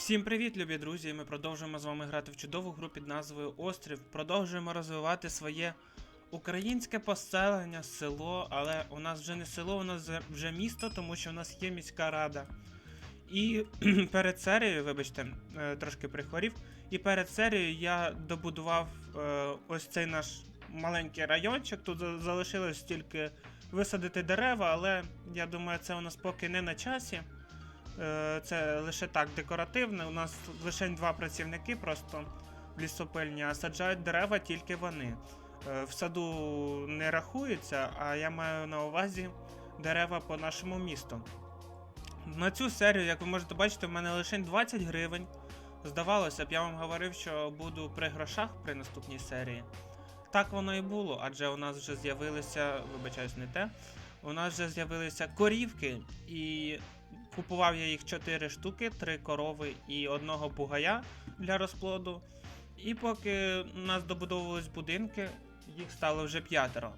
Всім привіт, любі друзі! Ми продовжуємо з вами грати в чудову гру під назвою Острів. Продовжуємо розвивати своє українське поселення, село, але у нас вже не село, у нас вже місто, тому що у нас є міська рада. І перед серією, вибачте, е, трошки прихворів. І перед серією я добудував е, ось цей наш маленький райончик. Тут залишилось тільки висадити дерева, але я думаю, це у нас поки не на часі. Е, Це лише так декоративне. У нас лише два працівники просто в лісопильні, а саджають дерева тільки вони. Е, В саду не рахується, а я маю на увазі дерева по нашому місту. На цю серію, як ви можете бачити, в мене лише 20 гривень. Здавалося б, я вам говорив, що буду при грошах при наступній серії. Так воно і було, адже у нас вже з'явилися, вибачаюсь, не те. У нас вже з'явилися корівки, і купував я їх 4 штуки, 3 корови і одного бугая для розплоду. І поки у нас добудовувались будинки, їх стало вже п'ятеро.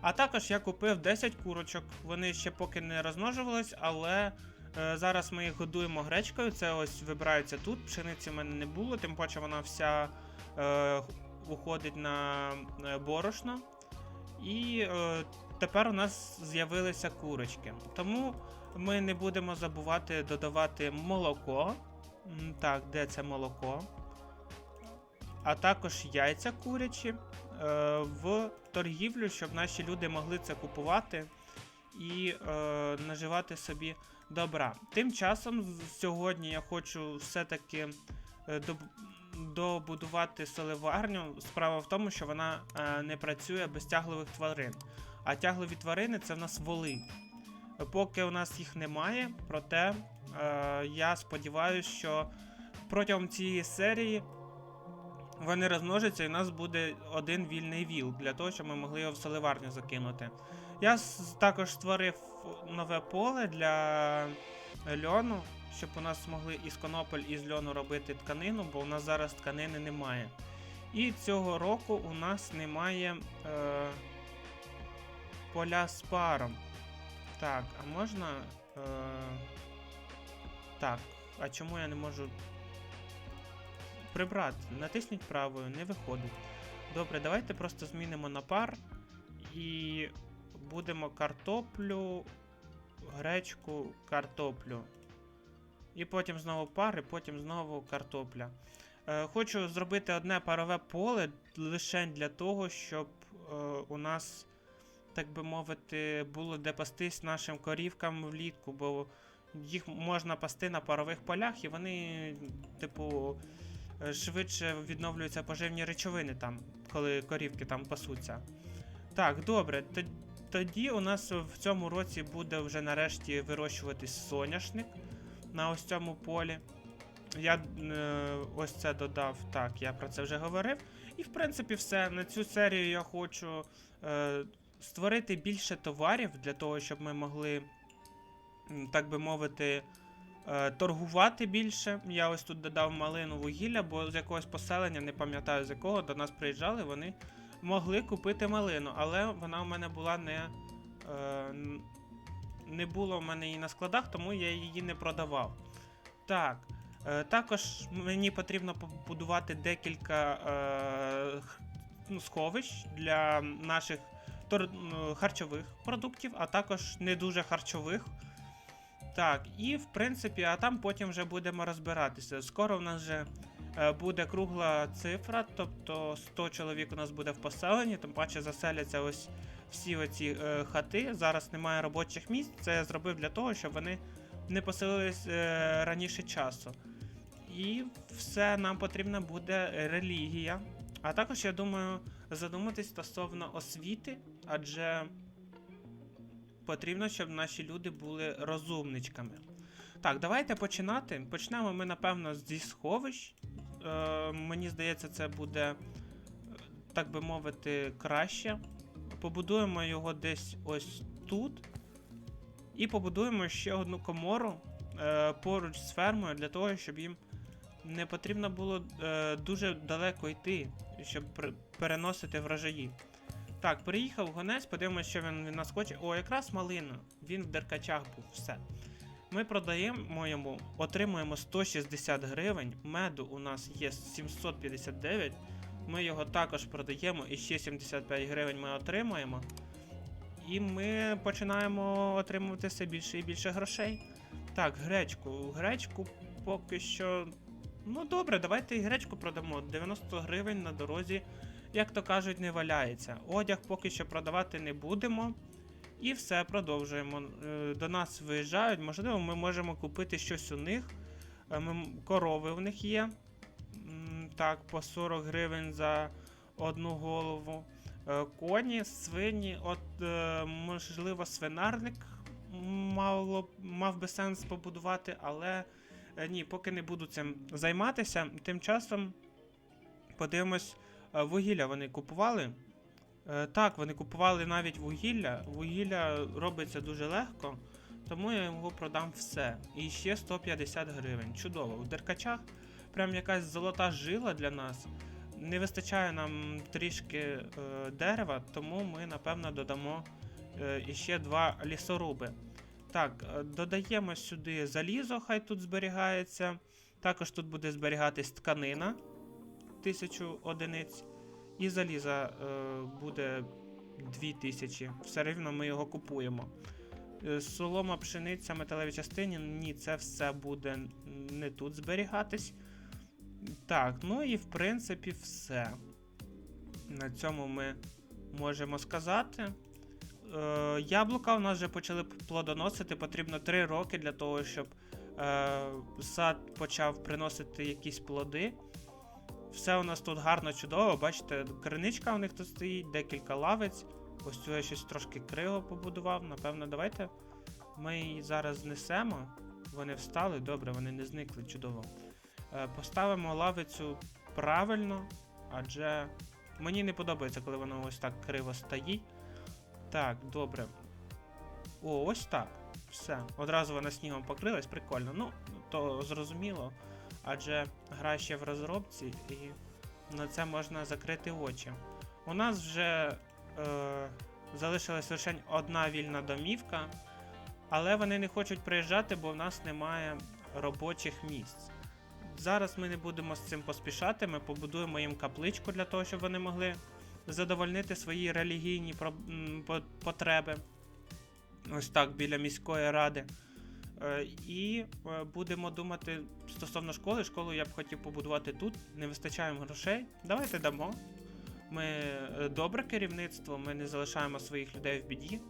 А також я купив 10 курочок. Вони ще поки не розмножувались, але е, зараз ми їх годуємо гречкою. Це ось вибирається тут. Пшениці в мене не було, тим паче вона вся е, уходить на е, борошно. І е, тепер у нас з'явилися курочки. Тому ми не будемо забувати додавати молоко. Так, де це молоко? А також яйця курячі е, в торгівлю, щоб наші люди могли це купувати і е, наживати собі добра. Тим часом сьогодні я хочу все-таки е, добудувати соливарню. Справа в тому, що вона не працює без тяглових тварин. А тяглові тварини це в нас воли. Поки у нас їх немає, проте е, я сподіваюся, що протягом цієї серії вони розмножаться і у нас буде один вільний віл для того, щоб ми могли його в соливарню закинути. Я також створив нове поле для льону, щоб у нас змогли із конопель із льону робити тканину, бо у нас зараз тканини немає. І цього року у нас немає е, поля з паром. Так, а можна. Е... Так, а чому я не можу. Прибрати. Натисніть правою, не виходить. Добре, давайте просто змінимо на пар і будемо картоплю, гречку, картоплю. І потім знову пар, і потім знову картопля. Е, хочу зробити одне парове поле лише для того, щоб е, у нас так би мовити, було де пастись нашим корівкам влітку, бо їх можна пасти на парових полях, і вони, типу, швидше відновлюються поживні речовини там, коли корівки там пасуться. Так, добре. Тоді у нас в цьому році буде вже нарешті вирощуватись соняшник на ось цьому полі. Я е, ось це додав, так, я про це вже говорив. І в принципі все. На цю серію я хочу е, створити більше товарів для того, щоб ми могли, так би мовити, е, торгувати більше. Я ось тут додав малину вугілля, бо з якогось поселення, не пам'ятаю з якого, до нас приїжджали, вони могли купити малину, але вона в мене була не. Е, не було в мене її на складах, тому я її не продавав. Так. Е, також мені потрібно побудувати декілька е, ну, сховищ для наших харчових продуктів, а також не дуже харчових. Так, і в принципі, а там потім вже будемо розбиратися. Скоро в нас вже е, буде кругла цифра, тобто 100 чоловік у нас буде в поселенні, тим паче заселяться ось всі оці е, хати. Зараз немає робочих місць. Це я зробив для того, щоб вони не поселились е, раніше часу. І все нам потрібна буде релігія. А також я думаю задуматись стосовно освіти, адже потрібно, щоб наші люди були розумничками. Так, давайте починати. Почнемо ми, напевно, зі сховищ. Е, мені здається, це буде, е, так би мовити, краще. Побудуємо його десь ось тут. І побудуємо ще одну комору е, поруч з фермою для того, щоб їм не потрібно було е, дуже далеко йти, щоб переносити врожаї. Так, приїхав гонець, подивимося, що він від нас хоче. О, якраз малина. Він в деркачах був, все. Ми продаємо йому, отримуємо 160 гривень. Меду у нас є 759. Ми його також продаємо і ще 75 гривень ми отримуємо. І ми починаємо отримувати все більше і більше грошей. Так, гречку. Гречку поки що. Ну добре, давайте і гречку продамо. 90 гривень на дорозі, як то кажуть, не валяється. Одяг поки що продавати не будемо. І все, продовжуємо. Е, До нас виїжджають, можливо, ми можемо купити щось у них. Е, Корови у них є. Так, по 40 гривень за одну голову. Е, Коні, свині, от можливо, свинарник мав би сенс побудувати, але ні, поки не буду цим займатися. Тим часом подивимось, е, вугілля вони купували. Е, Так, вони купували навіть вугілля. Вугілля робиться дуже легко, тому я його продам все. І ще 150 гривень. Чудово. В деркачах прям якась золота жила для нас. Не вистачає нам трішки е, дерева, тому ми, напевно, додамо е, іще два лісоруби. Так, е, додаємо сюди залізо, хай тут зберігається. Також тут буде зберігатись тканина 1000 одиниць. І заліза е, буде 2000. Все рівно ми його купуємо. Е, солома, пшениця, металеві частини. Ні, це все буде не тут зберігатись. Так, ну і в принципі все. На цьому ми можемо сказати. Е, яблука у нас вже почали плодоносити. Потрібно 3 роки для того, щоб е, сад почав приносити якісь плоди. Все у нас тут гарно, чудово. Бачите, криничка у них тут стоїть, декілька лавиць. Ось цю я щось трошки криво побудував. Напевно, давайте ми її зараз знесемо. Вони встали, добре, вони не зникли, чудово. Е, Поставимо лавицю правильно, адже мені не подобається, коли воно ось так криво стоїть. Так, добре. О, ось так. Все. Одразу вона снігом покрилась, прикольно. Ну, то зрозуміло. Адже гра ще в розробці, і на це можна закрити очі. У нас вже е, залишилась лише одна вільна домівка, але вони не хочуть приїжджати, бо в нас немає робочих місць. Зараз ми не будемо з цим поспішати, ми побудуємо їм капличку для того, щоб вони могли задовольнити свої релігійні потреби. Ось так, біля міської ради. Е, І е, будемо думати стосовно школи. Школу я б хотів побудувати тут. Не вистачає грошей. Давайте дамо. Ми е, добре керівництво, ми не залишаємо своїх людей в біді.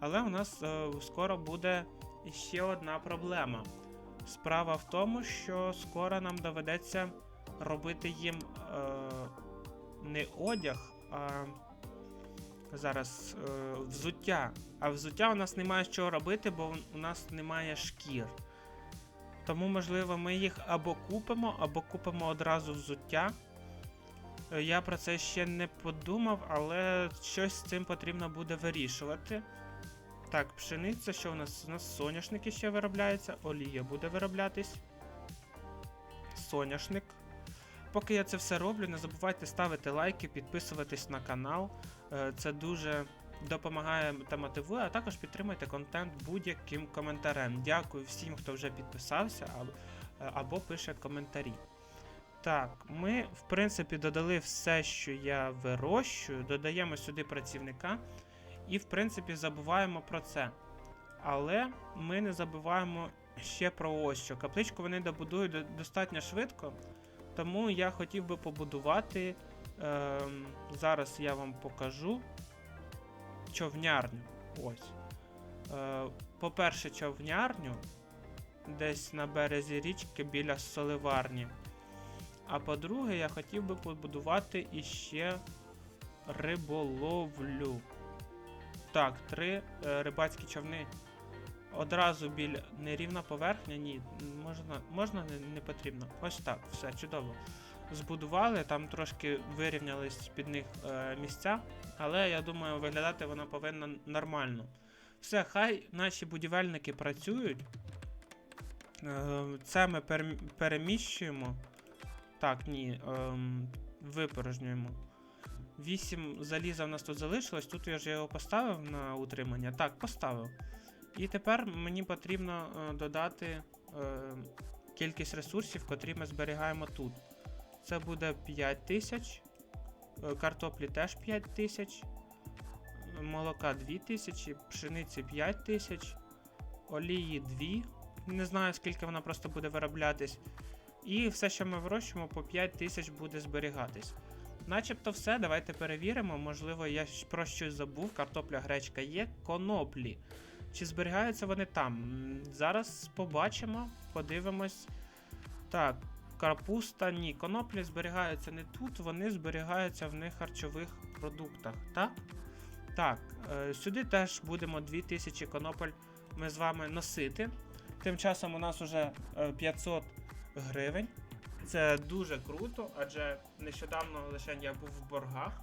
Але у нас скоро буде ще одна проблема. Справа в тому, що скоро нам доведеться робити їм е, не одяг, зараз е, взуття. А взуття у нас немає з чого робити, бо у нас немає шкір. Тому, можливо, ми їх або купимо, або купимо одразу взуття. Е, Я про це ще не подумав, але щось з цим потрібно буде вирішувати. Так, пшениця, що у нас? У нас соняшники ще виробляються, олія буде вироблятись. Соняшник. Поки я це все роблю, не забувайте ставити лайки, підписуватись на канал. Е, Це дуже допомагає та мотивує, а також підтримуйте контент будь-яким коментарем. Дякую всім, хто вже підписався або, або пише коментарі. Так, ми, в принципі, додали все, що я вирощую, додаємо сюди працівника і, в принципі, забуваємо про це. Але ми не забуваємо ще про ось що. Капличку вони добудують достатньо швидко, тому я хотів би побудувати. Ем, зараз я вам покажу човнярню. Ось. Е, по-перше, човнярню десь на березі річки біля соливарні. А по-друге, я хотів би побудувати іще риболовлю. Так, три е, рибацькі човни. Одразу біля нерівна поверхня, ні, можна, можна не, не потрібно. Ось так, все, чудово. Збудували, там трошки вирівнялись під них е, місця, але я думаю, виглядати воно повинно нормально. Все, хай наші будівельники працюють. Е, це ми перем- переміщуємо. Так, ні, ем, випорожнюємо. 8 заліза в нас тут залишилось. Тут я ж його поставив на утримання. Так, поставив. І тепер мені потрібно е, додати е, кількість ресурсів, котрі ми зберігаємо тут. Це буде 5 тисяч, е, картоплі теж 5 тисяч, молока 2 тисячі, пшениці 5 тисяч, олії 2. Не знаю, скільки вона просто буде вироблятись. І все, що ми вирощуємо, по 5 тисяч буде зберігатись. Начебто все, давайте перевіримо. Можливо, я про щось забув. Картопля, гречка є, коноплі. Чи зберігаються вони там? Зараз побачимо, подивимось. Так, капуста, ні. Коноплі зберігаються не тут, вони зберігаються в них харчових продуктах, так? Так, е, сюди теж будемо 2000 конопель ми з вами носити. Тим часом у нас вже е, 500 гривень. Це дуже круто, адже нещодавно лише я був в боргах.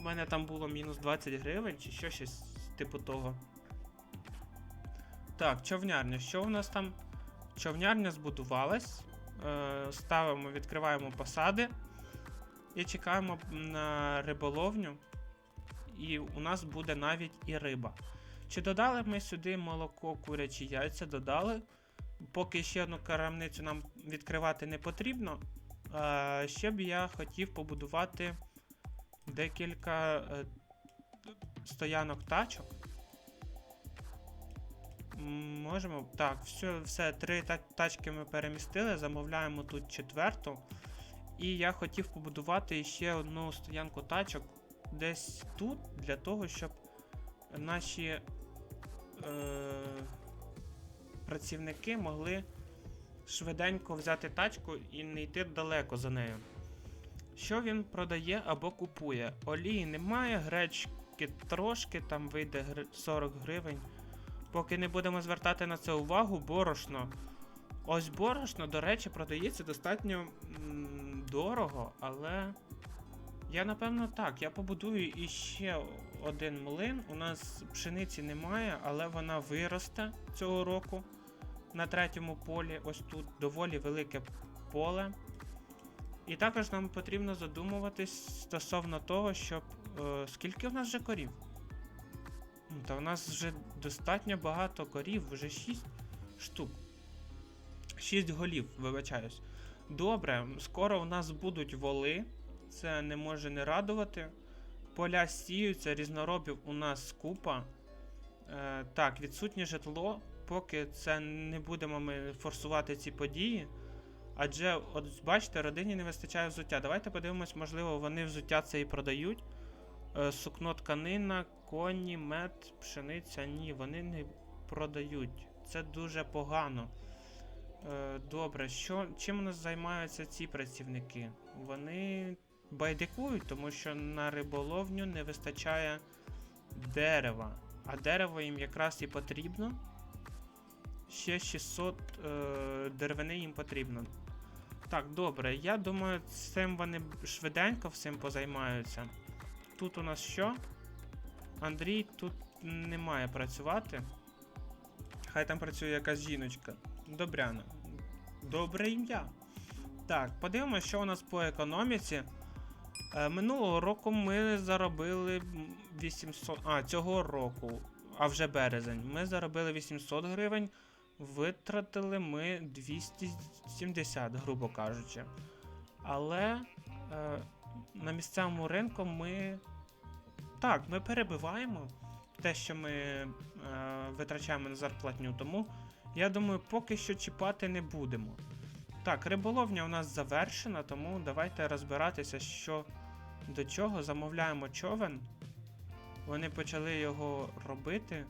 У мене там було мінус 20 гривень чи що щось типу того. Так, човнярня. Що у нас там? Човнярня збудувалась. Е, ставимо, відкриваємо посади і чекаємо на риболовню. І у нас буде навіть і риба. Чи додали ми сюди молоко, курячі яйця? Додали. Поки ще одну крамницю нам відкривати не потрібно. Е, ще б я хотів побудувати декілька е, стоянок тачок. Можемо. Так, все, все, три та- тачки ми перемістили, замовляємо тут четверту. І я хотів побудувати ще одну стоянку тачок десь тут, для того, щоб наші е, працівники могли швиденько взяти тачку і не йти далеко за нею. Що він продає або купує? Олії немає, гречки трошки, там вийде 40 гривень. Поки не будемо звертати на це увагу, борошно. Ось борошно, до речі, продається достатньо м, дорого, але я напевно так. Я побудую іще один млин. У нас пшениці немає, але вона виросте цього року на третьому полі. Ось тут доволі велике поле. І також нам потрібно задумуватись стосовно того, щоб. Е, скільки в нас вже корів? Ну, Та в нас вже достатньо багато корів, вже 6 штук. 6 голів, вибачаюсь. Добре, скоро у нас будуть воли. Це не може не радувати. Поля сіються, різноробів у нас купа. Е, так, відсутнє житло. Поки це не будемо ми форсувати ці події. Адже, от бачите, родині не вистачає взуття. Давайте подивимось, можливо, вони взуття це і продають. Е, сукно тканина, коні, мед, пшениця. Ні, вони не продають. Це дуже погано. Е, добре, що, чим у нас займаються ці працівники? Вони байдикують, тому що на риболовню не вистачає дерева. А дерево їм якраз і потрібно. Ще 600 е, деревини їм потрібно. Так, добре, я думаю, цим вони швиденько всім позаймаються. Тут у нас що? Андрій тут не має працювати. Хай там працює якась жіночка. Добряна. Добре ім'я. Так, подивимося, що у нас по економіці. Е, минулого року ми заробили м, 800. А, цього року, а вже березень. Ми заробили 800 гривень. Витратили ми 270, грубо кажучи. Але е, на місцевому ринку ми. Так, ми перебиваємо те, що ми е, витрачаємо на зарплатню. Тому я думаю, поки що чіпати не будемо. Так, риболовня у нас завершена, тому давайте розбиратися, що до чого. Замовляємо човен. Вони почали його робити.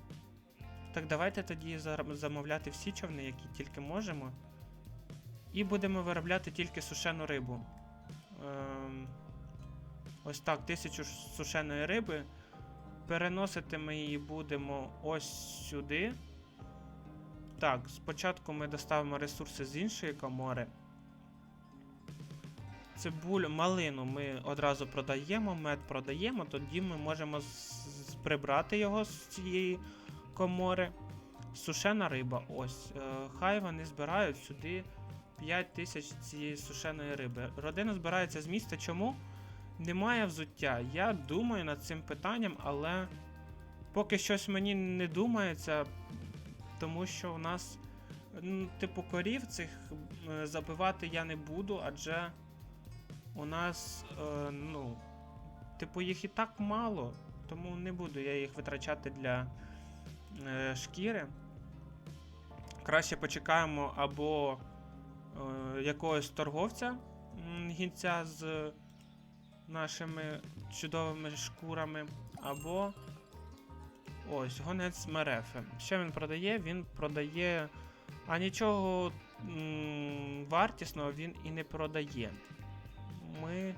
Так, давайте тоді замовляти всі човни, які тільки можемо. І будемо виробляти тільки сушену рибу. Ем, ось так, тисячу сушеної риби. Переносити ми її будемо ось сюди. Так, спочатку ми доставимо ресурси з іншої комори. Цибулю, малину ми одразу продаємо, мед продаємо, тоді ми можемо прибрати його з цієї комори. Сушена риба, ось. Е, хай вони збирають сюди 5 тисяч цієї сушеної риби. Родина збирається з міста. Чому? Немає взуття. Я думаю над цим питанням, але поки щось мені не думається, тому що у нас, типу, корів цих е, забивати я не буду, адже у нас, е, ну, типу, їх і так мало, тому не буду я їх витрачати для е, шкіри. Краще почекаємо або е, якогось торговця гінця з нашими чудовими шкурами, або ось гонець мерефи. Що він продає? Він продає. А нічого м, вартісного він і не продає. Ми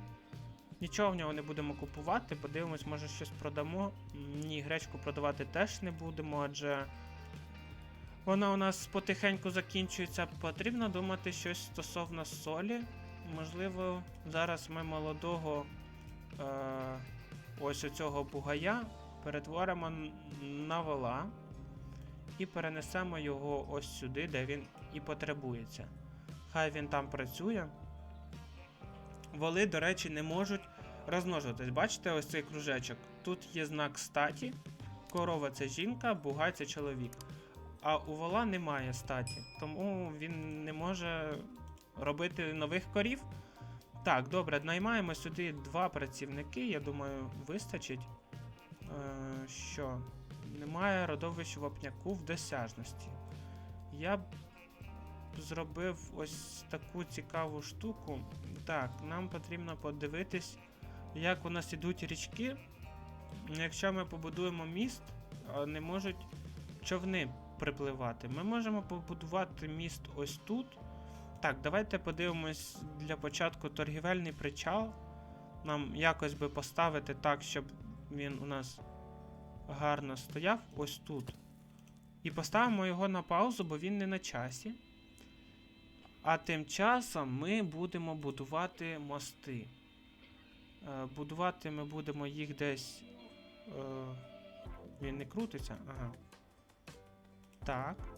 нічого в нього не будемо купувати, подивимось, може щось продамо. Ні, гречку продавати теж не будемо, адже вона у нас потихеньку закінчується. Потрібно думати щось стосовно солі. Можливо, зараз ми молодого е, ось оцього бугая перетворимо на вола і перенесемо його ось сюди, де він і потребується. Хай він там працює. Воли, до речі, не можуть розмножуватись. Бачите, ось цей кружечок. Тут є знак статі. Корова це жінка, бугай це чоловік. А у вола немає статі, тому він не може робити нових корів. Так, добре, наймаємо сюди два працівники, я думаю, вистачить. Е, що? Немає родовищ вапняку в досяжності. Я б зробив ось таку цікаву штуку. Так, нам потрібно подивитись, як у нас ідуть річки. Якщо ми побудуємо міст, не можуть човни припливати. Ми можемо побудувати міст ось тут. Так, давайте подивимось для початку торгівельний причал. Нам якось би поставити так, щоб він у нас гарно стояв ось тут. І поставимо його на паузу, бо він не на часі. А тим часом ми будемо будувати мости. Е, будувати ми будемо їх десь. Е, він не крутиться? Ага. Так.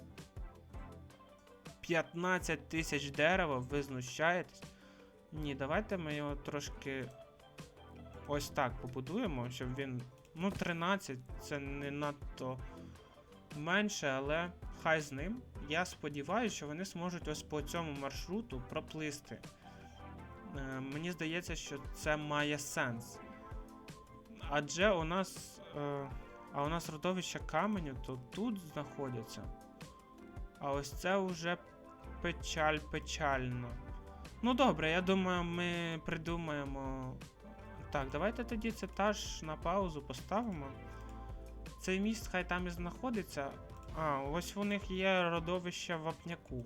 15 тисяч дерева, ви знущаєтесь? Ні, давайте ми його трошки ось так побудуємо, щоб він. Ну, 13 це не надто менше, але хай з ним. Я сподіваюся, що вони зможуть ось по цьому маршруту проплисти. Е, мені здається, що це має сенс. Адже у нас. Е, а у нас родовища каменю, то тут знаходяться. А ось це вже печаль печально. Ну добре, я думаю, ми придумаємо. Так, давайте тоді це теж на паузу поставимо. Цей міст хай там і знаходиться. А, ось у них є родовище вапняку.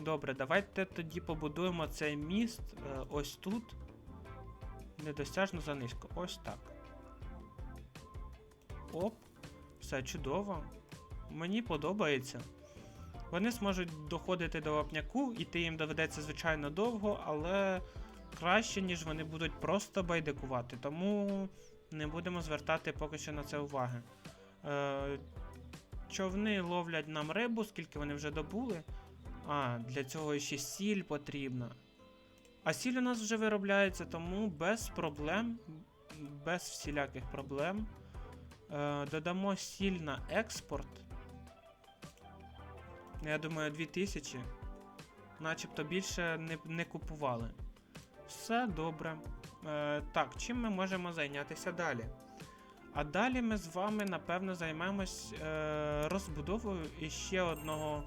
Добре, давайте тоді побудуємо цей міст е, ось тут. Недосяжно занизько. Ось так. Оп, все чудово. Мені подобається. Вони зможуть доходити до вапняку, іти їм доведеться звичайно довго, але краще, ніж вони будуть просто байдикувати. Тому не будемо звертати поки що на це уваги. Е, човни ловлять нам рибу, скільки вони вже добули. А, для цього ще сіль потрібна. А сіль у нас вже виробляється, тому без проблем, без всіляких проблем. Е, додамо сіль на експорт. Я думаю, 2000. Начебто більше не, не купували. Все добре. Е, так, чим ми можемо зайнятися далі? А далі ми з вами, напевно, займемось е, розбудовою іще одного.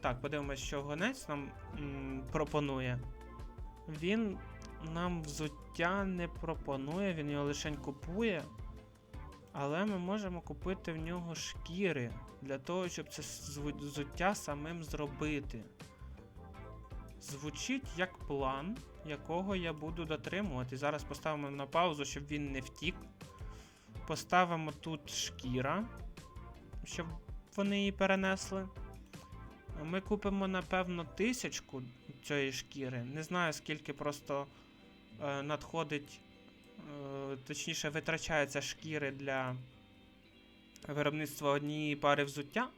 Так, подивимось, що гонець нам м, пропонує. Він нам взуття не пропонує, він його лише купує. Але ми можемо купити в нього шкіри для того, щоб це взуття самим зробити. Звучить як план, якого я буду дотримувати. Зараз поставимо на паузу, щоб він не втік. Поставимо тут шкіра, щоб вони її перенесли. Ми купимо, напевно, тисячку цієї шкіри. Не знаю, скільки просто е, надходить, е, точніше, витрачається шкіри для виробництва однієї пари взуття.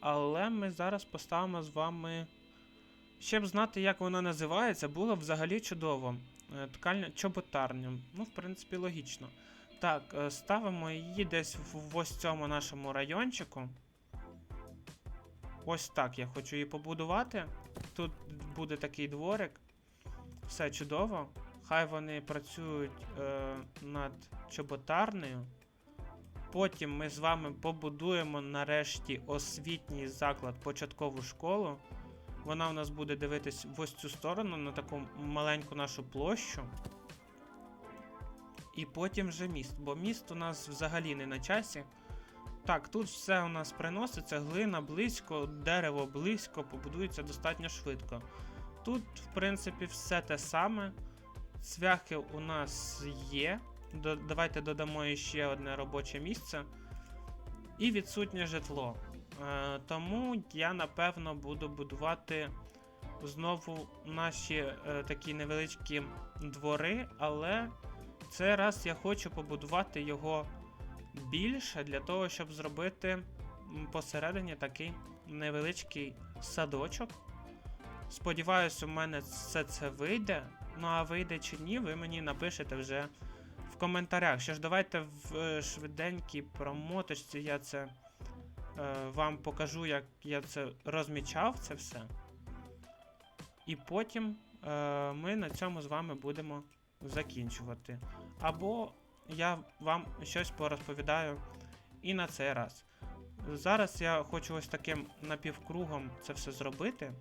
Але ми зараз поставимо з вами. Щоб знати, як вона називається, було взагалі чудово. Е, Ткальня чоботарня. Ну, в принципі, логічно. Так, е, ставимо її десь в в ось цьому нашому райончику. Ось так я хочу її побудувати. Тут буде такий дворик. Все чудово. Хай вони працюють е, над чоботарнею. Потім ми з вами побудуємо нарешті освітній заклад, початкову школу. Вона у нас буде дивитись в ось цю сторону на таку маленьку нашу площу. І потім вже міст, бо міст у нас взагалі не на часі. Так, тут все у нас приноситься, глина близько, дерево близько, побудується достатньо швидко. Тут, в принципі, все те саме. Цвяхи у нас є. Давайте додамо ще одне робоче місце. І відсутнє житло. Е, тому я напевно буду будувати знову наші е, такі невеличкі двори, але цей раз я хочу побудувати його більше для того, щоб зробити посередині такий невеличкий садочок. Сподіваюсь, у мене все це вийде. Ну а вийде чи ні, ви мені напишете вже в коментарях. Що ж, давайте в е, швиденькій промоточці я це е, вам покажу, як я це розмічав, це все. І потім е, ми на цьому з вами будемо закінчувати. Або я вам щось порозповідаю і на цей раз. Зараз я хочу ось таким напівкругом це все зробити.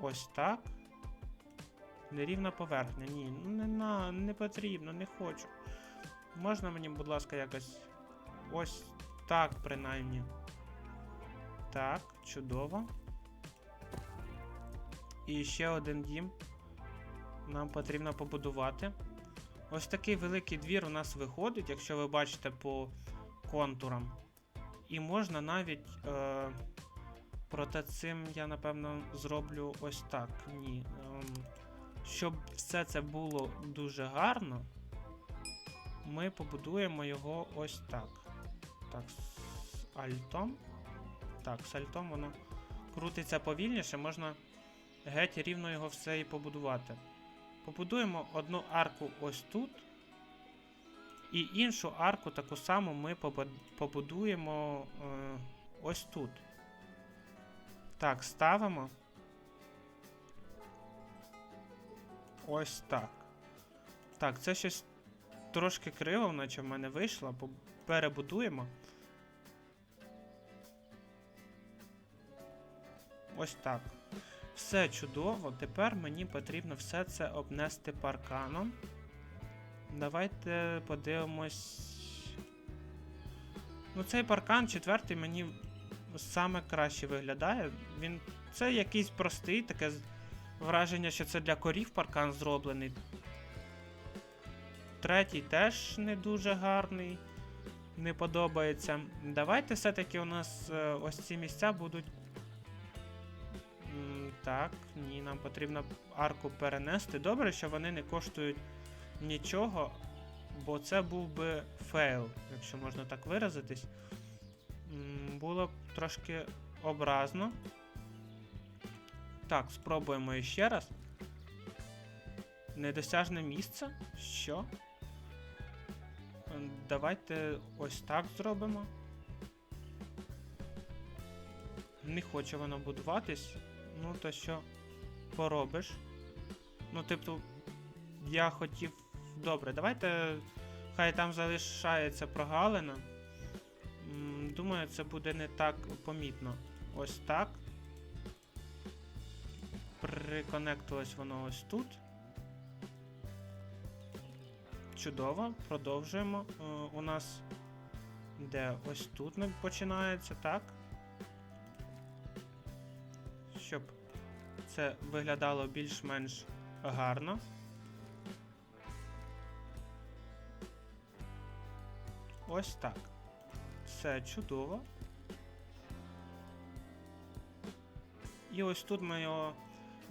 Ось так. Нерівна поверхня. Ні, не на, не потрібно, не хочу. Можна мені, будь ласка, якось ось так, принаймні. Так, чудово. І ще один дім нам потрібно побудувати. Ось такий великий двір у нас виходить, якщо ви бачите по контурам. І можна навіть. Е, проте цим я напевно зроблю ось так. Ні. Ем, щоб все це було дуже гарно, ми побудуємо його ось так. Так, з альтом. Так, з альтом воно крутиться повільніше, можна геть рівно його все і побудувати. Побудуємо одну арку ось тут. І іншу арку таку саму ми побудуємо е, ось тут. Так, ставимо. Ось так. Так, це щось трошки криво, наче в мене вийшло, перебудуємо. Ось так. Все чудово. Тепер мені потрібно все це обнести парканом. Давайте подивимось. Ну, цей паркан четвертий мені саме краще виглядає. Він. Це якийсь простий, таке враження, що це для корів паркан зроблений. Третій теж не дуже гарний. Не подобається. Давайте все-таки у нас е, ось ці місця будуть. Так, ні, нам потрібно арку перенести. Добре, що вони не коштують нічого, бо це був би фейл, якщо можна так виразитись. Було б трошки образно. Так, спробуємо іще раз. Недосяжне місце? Що? Давайте ось так зробимо. Не хоче воно будуватись. Ну, то що поробиш? Ну, типу, я хотів. Добре, давайте. Хай там залишається прогалина. Думаю, це буде не так помітно. Ось так. Приконектилось воно ось тут. Чудово, продовжуємо. Е, у нас де ось тут починається, так? Щоб це виглядало більш-менш гарно. Ось так. Все чудово. І ось тут ми його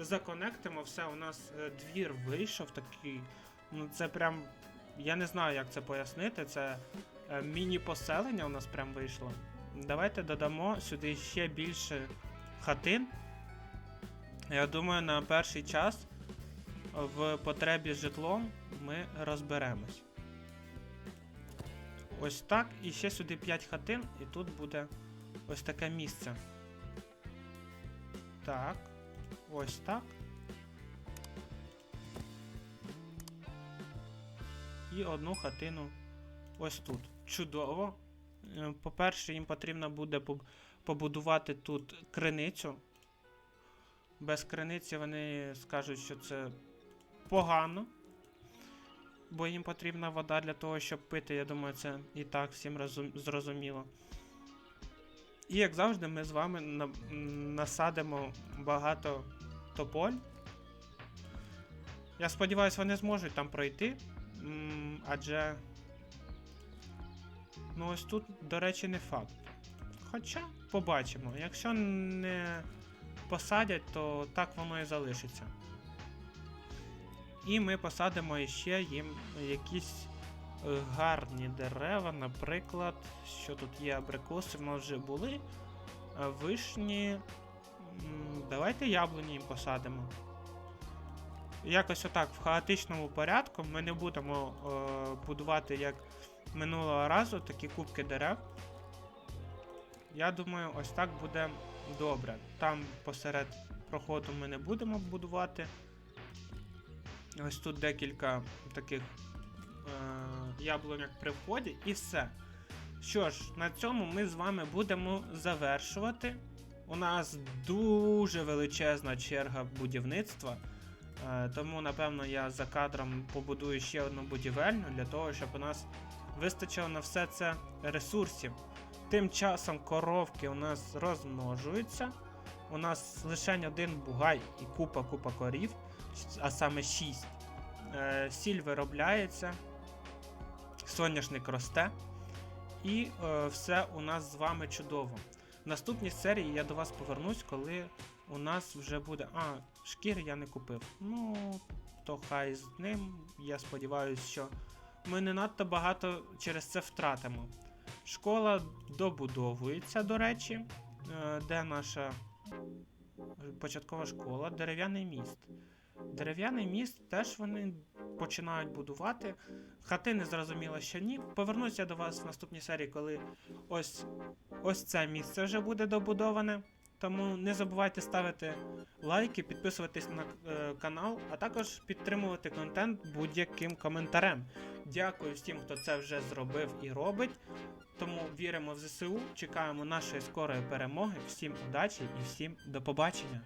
законектимо, все, у нас е, двір вийшов такий. Ну, це прям. Я не знаю, як це пояснити. Це е, міні-поселення у нас прям вийшло. Давайте додамо сюди ще більше хатин. Я думаю, на перший час в потребі з житлом ми ми розберемось. Ось так. І ще сюди 5 хатин, і тут буде ось таке місце. Так. Ось так. І одну хатину ось тут. Чудово. Е, По-перше, їм потрібно буде побудувати тут криницю. Без криниці вони скажуть, що це погано. Бо їм потрібна вода для того, щоб пити. Я думаю, це і так всім розум- зрозуміло. І як завжди, ми з вами на- насадимо багато тополь. Я сподіваюся, вони зможуть там пройти. Адже. Ну, ось тут, до речі, не факт. Хоча побачимо. Якщо не посадять, то так воно і залишиться. І ми посадимо ще їм якісь е, гарні дерева, наприклад, що тут є абрикоси, в нас вже були. Вишні. Давайте яблуні їм посадимо. Якось отак, в хаотичному порядку ми не будемо е, будувати як минулого разу такі кубки дерев. Я думаю, ось так буде добре. Там посеред проходу ми не будемо будувати. Ось тут декілька таких е, яблуньок при вході, і все. Що ж, на цьому ми з вами будемо завершувати. У нас дуже величезна черга будівництва. Е, тому, напевно, я за кадром побудую ще одну будівельню для того, щоб у нас вистачило на все це ресурсів. Тим часом коровки у нас розмножуються. У нас лише один бугай і купа-купа корів, а саме 6. Е, сіль виробляється, соняшник росте. І е, все у нас з вами чудово. Наступній серії я до вас повернусь, коли у нас вже буде. А, шкіри я не купив. Ну, то хай з ним. Я сподіваюся, що ми не надто багато через це втратимо. Школа добудовується, до речі. Е, Де наша початкова школа? Дерев'яний міст. Дерев'яний міст теж вони починають будувати. Хатини зрозуміло, що ні. Повернуся до вас в наступній серії, коли ось, ось це місце вже буде добудоване. Тому не забувайте ставити лайки, підписуватись на е, канал, а також підтримувати контент будь-яким коментарем. Дякую всім, хто це вже зробив і робить. Тому віримо в ЗСУ, чекаємо нашої скорої перемоги. Всім удачі і всім до побачення.